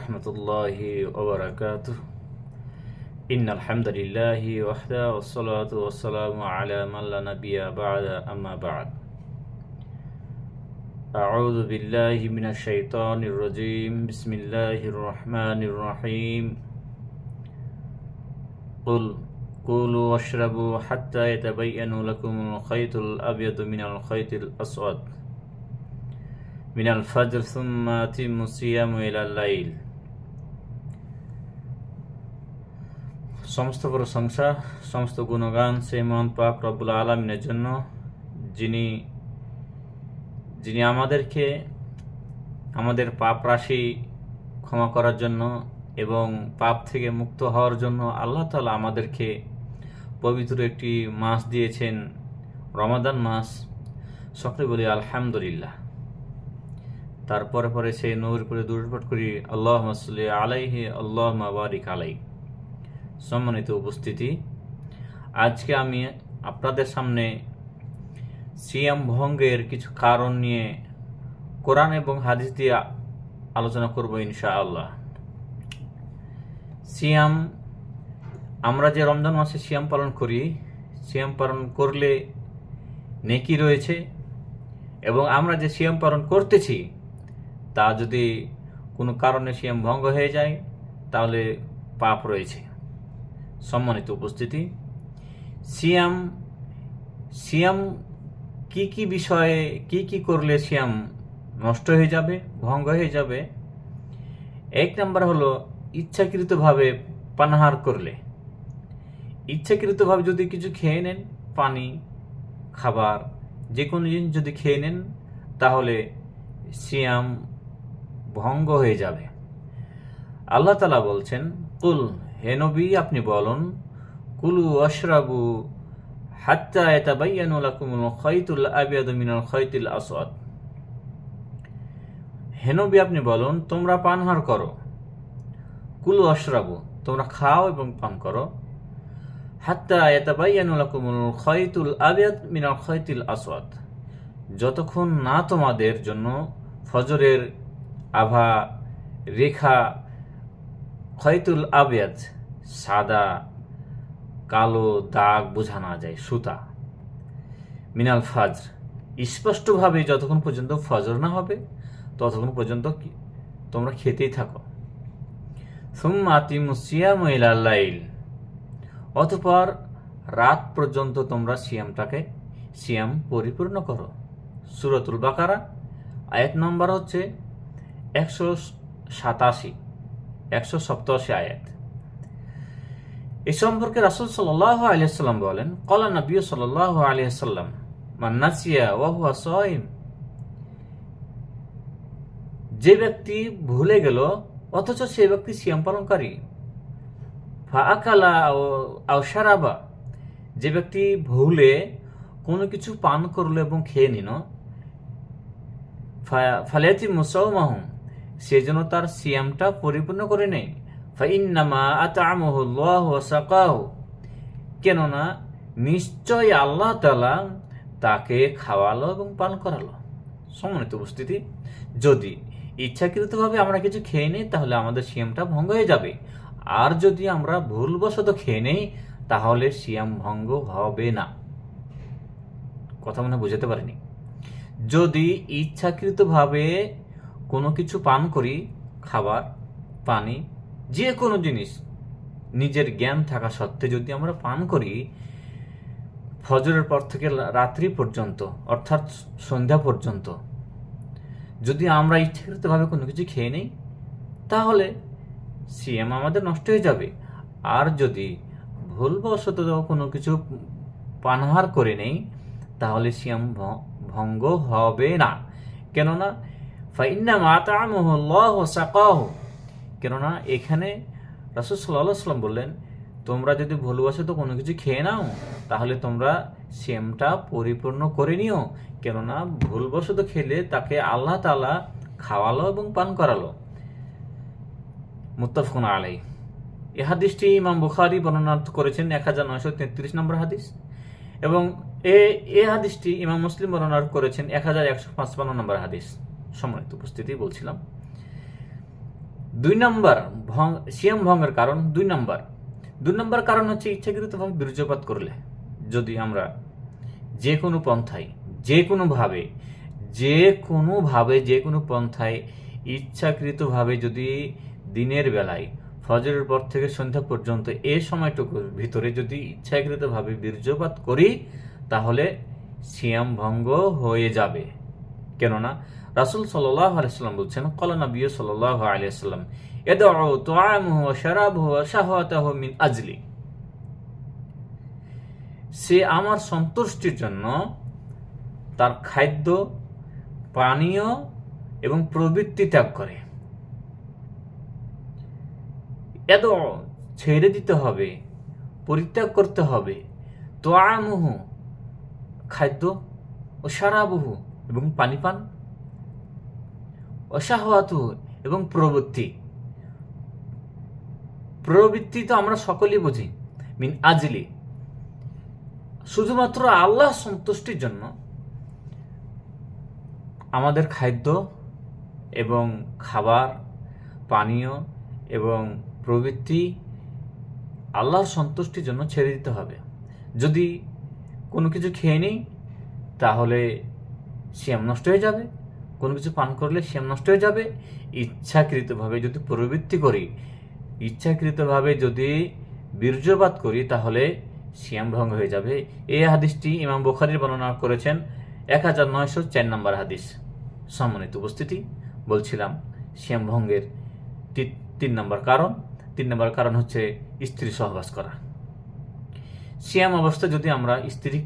ورحمة الله وبركاته. إن الحمد لله وحده والصلاة والسلام على من لا نبي بعد أما بعد. أعوذ بالله من الشيطان الرجيم. بسم الله الرحمن الرحيم. قل كلوا واشربوا حتى يتبين لكم الخيط الأبيض من الخيط الأسود من الفجر ثم أتموا الصيام إلى الليل. সমস্ত প্রশংসা, সমস্ত গুণগান সেই মহান পাক রব্বুল আলমিনের জন্য, যিনি যিনি আমাদেরকে, আমাদের পাপ রাশি ক্ষমা করার জন্য এবং পাপ থেকে মুক্ত হওয়ার জন্য আল্লাহ তালা আমাদেরকে পবিত্র একটি মাস দিয়েছেন, রমাদান মাস। সকলে বলি আলহামদুলিল্লাহ। তারপরে পরে সেই নৌর করে দূরপাট করি আল্লাহ মাসুল্লি আলাইহি আল্লাহ মাবারিক আলাই সম্মানিত উপস্থিতি। আজকে আমি আপনাদের সামনে সিয়াম ভঙ্গের কিছু কারণ নিয়ে কোরআন এবং হাদিস দিয়ে আলোচনা করব ইনশা আল্লাহ সিয়াম, আমরা যে রমজান মাসে সিয়াম পালন করি, সিয়াম পালন করলে নেকি রয়েছে এবং আমরা যে সিয়াম পালন করতেছি, তা যদি কোনো কারণে সিয়াম ভঙ্গ হয়ে যায়, তাহলে পাপ রয়েছে। সম্মানিত উপস্থিতি। সিয়াম সিয়াম কি কি বিষয়ে, কি কি করলে সিয়াম নষ্ট হয়ে যাবে, ভঙ্গ হয়ে যাবে? এক নাম্বার হলো ইচ্ছাকৃতভাবে পানাহার করলে। ইচ্ছাকৃতভাবে যদি কিছু খেয়ে নেন, পানি, খাবার যে কোনো জিনিস যদি খেয়ে নেন, তাহলে সিয়াম ভঙ্গ হয়ে যাবে। আল্লাহ তালা বলছেন, কুল হে নবী, আপনি বলুন, কুলু অশরাবু হাত্তা এতাবাইয়ানু লাকুমুল খৈতুল আবিয়াদু মিনাল খৈতুল আসওয়াদ। হে আপনি বলুন, তোমরা পানহার করো। কুলু অশরাবু তোমরা খাও এবং পান করো। হাত্তা এতাবাইয়ানু লাকুমুল খৈতুল আবিয়াদ মিনাল খৈতুল আসওয়াদ। যতক্ষণ না তোমাদের জন্য ফজরের আভা, রেখা খয়তুল আবিয়াজ সাদা, কালো দাগ বোঝা না যায়, সুতা। মিনাল ফাজর, স্পষ্টভাবে যতক্ষণ পর্যন্ত ফজর না হবে, ততক্ষণ পর্যন্ত তোমরা খেতেই থাকো। সুম্মা তিমুসিয়াম ইলাল্লাইল অতপর রাত পর্যন্ত তোমরা সিয়ামটাকে, সিয়াম পরিপূর্ণ করো। সুরতুল বাকারা, আয়াত নম্বর হচ্ছে একশো সাতাশি। একশো সপ্তাশি আয়াত। এ সম্পর্কে রাসুল সাল্লাহ আলিয়াল্লাম বলেন, কলা নবী সাল্লাহ আলিয়াল্লাম মান্নাসিয়া ওয়াহুয়া সহিম যে ব্যক্তি ভুলে গেল, অথচ সে ব্যক্তি সিয়াম পালনকারী। ফাআকালা আও সারাবা যে ব্যক্তি ভুলে কোনো কিছু পান করল এবং খেয়ে নিল ফালিয়াতি মুসাউমাহুম সে যেন তার সিয়ামটা পরিপূর্ণ করে নেয় কেননা, নিশ্চয় আল্লাহ তালা তাকে খাওয়ালো এবং পান করালো। সম্মানিত উপস্থিতি, যদি ইচ্ছাকৃতভাবে আমরা কিছু খেয়ে নিই, তাহলে আমাদের সিয়ামটা ভঙ্গ হয়ে যাবে। আর যদি আমরা ভুলবশত খেয়ে নেই, তাহলে সিয়াম ভঙ্গ হবে না। কথা মনে বুঝাতে পারিনি। যদি ইচ্ছাকৃতভাবে কোনো কিছু পান করি, খাবার, পানি যে কোনো জিনিস, নিজের জ্ঞান থাকা সত্ত্বে যদি আমরা পান করি, ফজরের পর থেকে রাত্রি পর্যন্ত, অর্থাৎ সন্ধ্যা পর্যন্ত, যদি আমরা ইচ্ছাকৃতভাবে কোনো কিছু খেয়ে নেই, তাহলে সিএম আমাদের নষ্ট হয়ে যাবে। আর যদি ভুলবশত কোনো কিছু পানহার করে নেই, তাহলে সিয়াম ভ- ভঙ্গ হবে না। কেননা ফাইন্না মাতামহুল্লাহ সাকাহ। কেননা এখানে রাসুল সাল্লাহ সাল্লাম বললেন, তোমরা যদি ভুলবশত কোনো কিছু খেয়ে নাও, তাহলে তোমরা সেমটা পরিপূর্ণ করে নিও। কেননা ভুলবশত খেলে তাকে আল্লাহ তালা খাওয়ালো এবং পান করালো। মুত্তাফকুন আলাই এ হাদিসটি ইমাম বুখারি বর্ণনা করেছেন এক হাজার নয়শো তেত্রিশ নম্বর হাদিস। এবং এ এ হাদিসটি ইমাম মুসলিম বর্ণনা করেছেন এক হাজার একশো পাঁচপান্ন নম্বর হাদিস। সম্মানিত উপস্থিতি বলছিলাম। দুই নম্বর ভঙ্গ সিয়াম ভঙ্গের কারণ দুই নম্বর। দুই নম্বর কারণ হচ্ছে ইচ্ছাকৃতভাবে বীর্যপাত করলে যদি আমরা যে কোনো পন্থায় যে কোনোভাবে যে কোনোভাবে যে কোনো পন্থায় ইচ্ছাকৃতভাবে যদি দিনের বেলায়, ফজরের পর থেকে সন্ধ্যা পর্যন্ত এ সময়টুকুর ভিতরে যদি ইচ্ছাকৃতভাবে বীর্যপাত করি, তাহলে সিয়াম ভঙ্গ হয়ে যাবে। কেননা রাসুল সাল্লাহ আলাইসাল্লাম বলছেন কলা নবী সাল্লাহ আলিয়াল্লাম এদাউ তোয়ামুহ শারাবহ শাহওয়াতাহ মিন আজলি। সে আমার সন্তুষ্টির জন্য তার খাদ্য, পানীয় এবং প্রবৃত্তি ত্যাগ করে। এত ছেড়ে দিতে হবে, পরিত্যাগ করতে হবে। তোয়ামুহ খাদ্য ও সারাবহু এবং পানি পান। অসাহত এবং প্রবৃত্তি। প্রবৃত্তি তো আমরা সকলেই বুঝি। মিন আজলি। শুধুমাত্র আল্লাহ সন্তুষ্টির জন্য আমাদের খাদ্য এবং খাবার, পানীয় এবং প্রবৃত্তি আল্লাহর সন্তুষ্টির জন্য ছেড়ে দিতে হবে। যদি কোনো কিছু খেয়ে নিই, তাহলে শ্যাম নষ্ট হয়ে যাবে। কোনো কিছু পান করলে শ্যাম নষ্ট হয়ে যাবে। ইচ্ছাকৃতভাবে যদি প্রবৃত্তি করি, ইচ্ছাকৃতভাবে যদি বীর্যপাত করি, তাহলে শ্যাম ভঙ্গ হয়ে যাবে। এই হাদিসটি ইমাম বুখারির বর্ণনা করেছেন এক হাজার নয়শো চার নম্বর হাদিস। সম্মানিত উপস্থিতি, বলছিলাম শ্যাম ভঙ্গের তিন নম্বর কারণ। তিন নম্বর কারণ হচ্ছে স্ত্রী সহবাস করা। শ্যাম অবস্থা যদি আমরা স্ত্রী